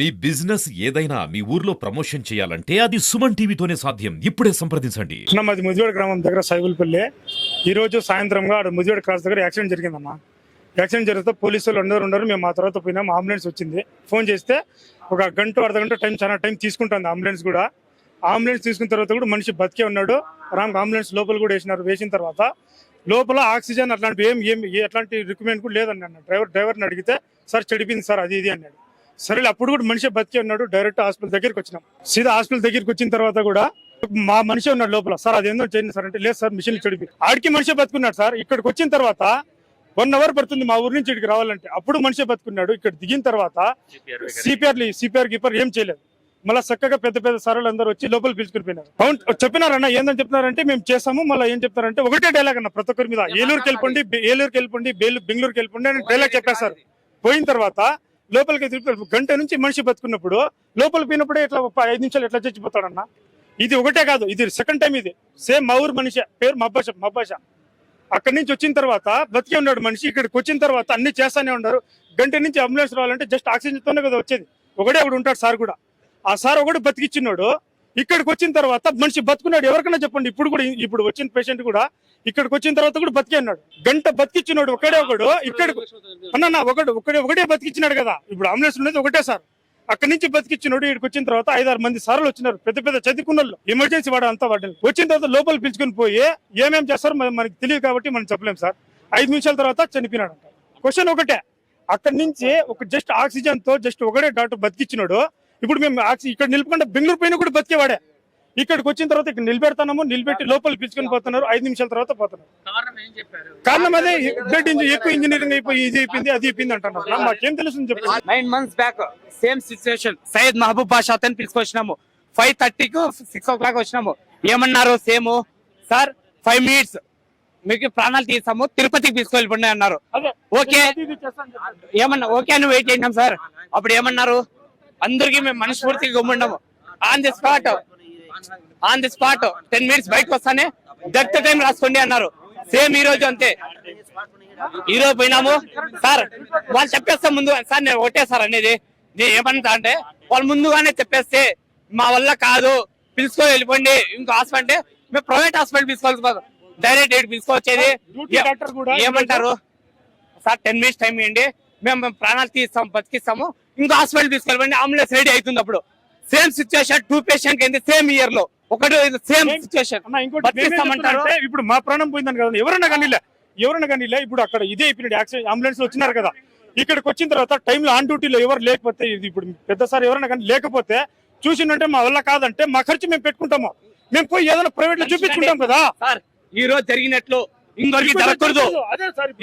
మీ business ఏదైనా మీ ఊర్లో promotion చేయాలంటే అది సుమన్ టీవీతోనే సాధ్యం. ఇప్పుడే సంప్రదించండి. మాది ముదివేడ గ్రామం దగ్గర సైబుల్పల్లి ఈ రోజు సాయంత్రంగా ఆడ ముదివేడ క్రాస్ దగ్గర యాక్సిడెంట్ జరిగిందమ్మా. యాక్సిడెంట్ జరిగితే పోలీసులు ఉండరు ఉండరు మేము మా తర్వాత పోయినాం. అంబులెన్స్ వచ్చింది. ఫోన్ చేస్తే ఒక గంట అర్ధగంట టైం చాలా టైం తీసుకుంటుంది అంబులెన్స్ కూడా. అంబులెన్స్ తీసుకున్న తర్వాత కూడా మనిషి బతికే ఉన్నాడు. రామ్ అంబులెన్స్ లోపల కూడా వేసినారు. వేసిన తర్వాత లోపల ఆక్సిజన్ అట్లాంటి ఏం ఏం ఎట్లాంటి రిక్వైర్మెంట్ కూడా లేదండి అన్న డ్రైవర్ డ్రైవర్ని అడిగితే సార్ చెడిపోయింది సార్ అది ఇది అన్నాడు. సరే అప్పుడు కూడా మనిషి బతికే ఉన్నాడు డైరెక్ట్ హాస్పిటల్ దగ్గరికి వచ్చినాం. సీదా హాస్పిటల్ దగ్గరికి వచ్చిన తర్వాత కూడా మా మనిషి ఉన్నాడు లోపల. సార్ అది ఏందో చేయండి సార్ అంటే లేదు సార్ మిషన్ చెడిపి. ఆడికి మనిషి బతుకున్నాడు సార్. ఇక్కడికి వచ్చిన తర్వాత వన్ అవర్ పడుతుంది మా ఊరి నుంచి ఇక్కడికి రావాలంటే. అప్పుడు మనిషి బతుకున్నాడు. ఇక్కడ దిగిన తర్వాత సిపిఆర్ సిపిఆర్ గిపర్ ఏం చేయలేదు. మళ్ళీ చక్కగా పెద్ద పెద్ద సార్లు అందరూ వచ్చి లోపల పిలుచుకుని పోయినారు అవును చెప్పినారన్న ఏందని చెప్తున్నారంటే మేము చేసాము మళ్ళీ ఏం చెప్తారంటే ఒకటే డైలాగ్ అన్న ప్రతి ఒక్కరి మీద. ఏలూరుకి వెళ్ళిపోండి ఏలూరుకి వెళ్ళిపోండి బెంగళూరుకి వెళ్ళిపోండి అని డైలాగ్ చెప్పేశారు. పోయిన తర్వాత లోపలికి తిరుపతి గంట నుంచి మనిషి బతుకున్నప్పుడు లోపల పోయినప్పుడే ఇట్లా ఐదు నిమిషాలు ఎట్లా చచ్చిపోతాడన్న? ఇది ఒకటే కాదు ఇది సెకండ్ టైం ఇది. సేమ్ మా ఊరు మనిషి పేరు మబ్బాష మబ్బాష. అక్కడి నుంచి వచ్చిన తర్వాత బతికే ఉన్నాడు మనిషి ఇక్కడికి వచ్చిన తర్వాత అన్ని చేస్తానే ఉన్నారు. గంట నుంచి అంబులెన్స్ రావాలంటే జస్ట్ ఆక్సిజన్ తోనే కదా వచ్చేది. ఒకటే ఒకడు ఉంటాడు సార్ కూడా. ఆ సార్ ఒకటి బతికిచ్చినాడు ఇక్కడికి వచ్చిన తర్వాత మనిషి బతుకున్నాడు. ఎవరికైనా చెప్పండి ఇప్పుడు కూడా ఇప్పుడు వచ్చిన పేషెంట్ కూడా ఇక్కడికి వచ్చిన తర్వాత కూడా బతికే ఉన్నాడు గంట బతికిచ్చినాడు ఒకడే ఒకడు ఇక్కడ అన్న ఒకడు ఒకడే ఒకటే బతికిచ్చినాడు కదా. ఇప్పుడు అంబులెన్స్ ఉండేది ఒకటే సార్. అక్కడి నుంచి బతికిచ్చినాడు ఇక్కడికి వచ్చిన తర్వాత ఐదారు మంది సార్లు వచ్చినారు. పెద్ద పెద్ద చదువుకున్న వాళ్ళు ఎమర్జెన్సీ వాడు అంతా వాడిని వచ్చిన తర్వాత లోపల పిలుచుకొని పోయి ఏమేం చేస్తారో మనకి తెలియదు కాబట్టి మనం చెప్పలేం సార్. ఐదు నిమిషాల తర్వాత చనిపోయినాడు క్వశ్చన్ ఒకటే. అక్కడి నుంచి ఒక జస్ట్ ఆక్సిజన్తో జస్ట్ ఒకటే డాక్టర్ బతికిచ్చినాడు. ఇప్పుడు మేము ఆక్సి ఇక్కడ నిలుపుకుంటే బెంగళూరు పైన కూడా బతికేవాడే. ఇక్కడికి వచ్చిన తర్వాత ఇక్కడ నిలబెడతాము నిలబెట్టి లోపల పిలుచుకొని పోతున్నారు ఐదు నిమిషాల తర్వాత పోతున్నారు. కారణం ఏం చెప్పారు? కారణం అదే బ్లడ్ ఎక్కువ ఇంజనీరింగ్ అయిపోయి ఇది అయిపోయింది అది అయిపోయింది అంటున్నారు. మాకేం తెలుసు చెప్పి nine months back same situation Syed Mahboob Basha అతను పిలుచుకొచ్చినాము ఫైవ్ థర్టీకి సిక్స్ ఓ క్లాక్ వచ్చినాము. ఏమన్నారు? సేమ్ సార్ ఫైవ్ మినిట్స్ మీకు ప్రాణాలు తీసాము తిరుపతికి తీసుకెళ్ళిపోండి అన్నారు. ఓకే. ఏమన్నా ఓకే అని వెయిట్ చేసినాం సార్ అప్పుడు ఏమన్నారు? అందరికి మేము మనస్ఫూర్తిగా గమ్మున్నాము on the spot on the spot ten minutes బయటకు వస్తానే. డెత్ టైం రాసుకోండి అన్నారు. సేమ్ ఈ రోజు అంతే. ఈ రోజు పోయినాము. సార్ వాళ్ళు చెప్పేస్తే ముందు సార్ నేను ఒకటే సార్ అనేది. నేను ఏమంటా అంటే వాళ్ళు ముందుగానే చెప్పేస్తే మా వల్ల కాదు. పిలుచుకొని వెళ్ళిపోండి. ఇంకో హాస్పిటల్ అంటే మేము ప్రైవేట్ హాస్పిటల్ తీసుకోవాలి డైరెక్ట్ డాక్టర్ కూడా ఏమంటారు? సార్ టెన్ మినిట్స్ టైం ఇవ్వండి. మేము ప్రాణాలు తీస్తాం బతికిస్తాము. ఇంకో హాస్పిటల్ తీసుకెళ్ళండి అంబులెన్స్ రెడీ అవుతుంది అప్పుడు. సేమ్ సిచ్యువేషన్ టూ పేషెంట్ అయింది సేమ్ ఇయర్లో. ఒకటి సేమ్ సిచ్యువేషన్ ఇప్పుడు మా ప్రాణం పోయిందని కదా ఎవరన్నా కానీ ఎవరన్నా కానీ ఇప్పుడు అక్కడ ఇదే అయిపోయినాడు యాక్సిడెంట్ అంబులెన్స్ వచ్చినారు కదా. ఇక్కడికి వచ్చిన తర్వాత టైంలో ఆన్ డ్యూటీలో ఎవరు లేకపోతే ఇది ఇప్పుడు పెద్ద సార్ ఎవరన్నా కానీ లేకపోతే చూసిందంటే మా వల్ల కాదంటే మా ఖర్చు మేము పెట్టుకుంటాము. మేము పోయి ఏదైనా ప్రైవేట్లో చూపించుకుంటాం కదా. సార్ ఈ రోజు జరిగినట్లు ఇంకొకరికి జరగకూడదు.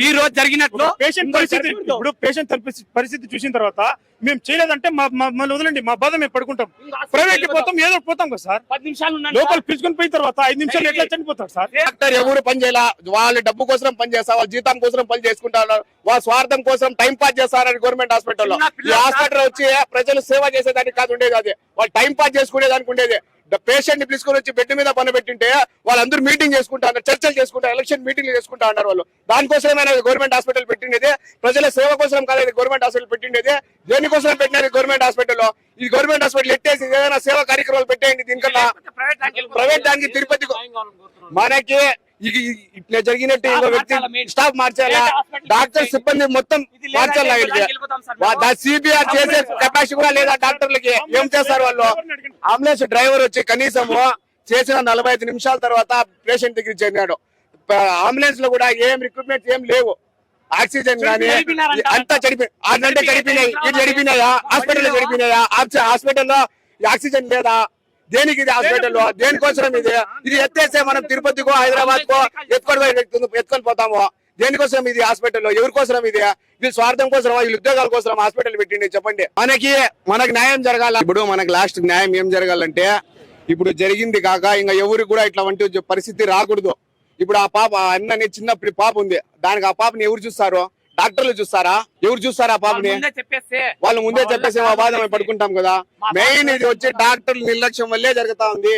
ఈ రోజు జరిగినట్లు పేషెంట్ పరిస్థితి. ఇప్పుడు పేషెంట్ పరిస్థితి చూసిన తర్వాత మేము చేయలేదంటే మమ్మల్ని వదలండి మా బాధ మేము పడుకుంటాం. ప్రైవేట్ పోతాం ఏదో పోతాం కదా సార్. పది నిమిషాలు లోపల పిలుచుకొని పోయిన తర్వాత ఐదు నిమిషాలు ఎట్లా చనిపోతారు సార్? డాక్టర్ ఎవరు పని చేయాల? వాళ్ళ డబ్బు కోసం పని చేస్తా వాళ్ళ జీతం కోసం పని చేసుకుంటా ఉన్నారు వాళ్ళ స్వార్థం కోసం టైం పాస్ చేస్తారని గవర్నమెంట్ హాస్పిటల్లో ఈ హాస్పిటల్ వచ్చి ప్రజలు సేవ చేసేదానికి కాదు ఉండేది అది వాళ్ళు టైం పాస్ చేసుకునేదానికి ఉండేది. పేషెంట్ని పిలుచుకొని వచ్చి బెడ్ మీద పని పెట్టింటే వాళ్ళందరూ మీటింగ్ చేసుకుంటా ఉన్నారు చర్చలు చేసుకుంటా ఎలక్షన్ మీటింగ్లు చేసుకుంటా ఉన్నారు వాళ్ళు. దానికోసమే గవర్నమెంట్ హాస్పిటల్ పెట్టిండేది? ప్రజల సేవ కోసం కాదు గవర్నమెంట్ హాస్పిటల్ పెట్టిండేది? దేనికోసం పెట్టినది గవర్నమెంట్ హాస్పిటల్లో ఇది గవర్నమెంట్ హాస్పిటల్ ఎట్టేసి ఏదైనా సేవా కార్యక్రమాలు పెట్టేయండి దీనికన్నా. ప్రైవేట్ దానికి తిరుపతి మనకి ఇట్లా జరిగినట్టు ఇంకో వ్యక్తి స్టాఫ్ మార్చాలా? డాక్టర్ సిబ్బంది మొత్తం మార్చాలా సిబిఆర్ చేసే కెపాసిటీ కూడా లేదా డాక్టర్లకి? ఏం చేస్తారు వాళ్ళు? అంబులెన్స్ డ్రైవర్ వచ్చి కనీసం చేసిన నలభై ఐదు నిమిషాల తర్వాత పేషెంట్ దగ్గర చేరినాడు అంబులెన్స్లో కూడా ఏం రిక్రూట్మెంట్ ఏం లేవు. ఆక్సిజన్ గానీ చెడిపోయినారంట. అంతా చెడిపోయి అంటే చెడిపోయినాయి ఇది చెడిపోయినాయా హాస్పిటల్ చెడిపోయినాయా హాస్పిటల్లో ఆక్సిజన్ లేదా? దేనికి ఇది హాస్పిటల్ దేనికోసం ఇది? ఇది ఎత్తేస్తే మనం తిరుపతికో హైదరాబాద్ కో ఎత్తుకొని ఎత్తుకొని పోతాము. దేనికోసం ఇది హాస్పిటల్ ఎవరి కోసం ఇది? ఇది స్వార్థం కోసం వీళ్ళ ఉద్యోగాల కోసం హాస్పిటల్ పెట్టిండి? చెప్పండి. మనకి మనకి న్యాయం జరగాల. ఇప్పుడు మనకి లాస్ట్ న్యాయం ఏం జరగాలంటే ఇప్పుడు జరిగింది కాక ఇంకా ఎవరికి కూడా ఇట్లా వంటి పరిస్థితి రాకూడదు. ఇప్పుడు ఆ పాప అన్నని చిన్నప్పుడు పాప ఉంది. దానికి ఆ పాపని ఎవరు చూస్తారు? డాక్టర్లు చూస్తారా? ఎవరు చూస్తారా ఆ పాపని? వాళ్ళు ముందే చెప్పేసి మా బాధ మేము పడుకుంటాం కదా. మెయిన్ ఇది వచ్చి డాక్టర్ల నిర్లక్ష్యం వల్లే జరుగుతా ఉంది.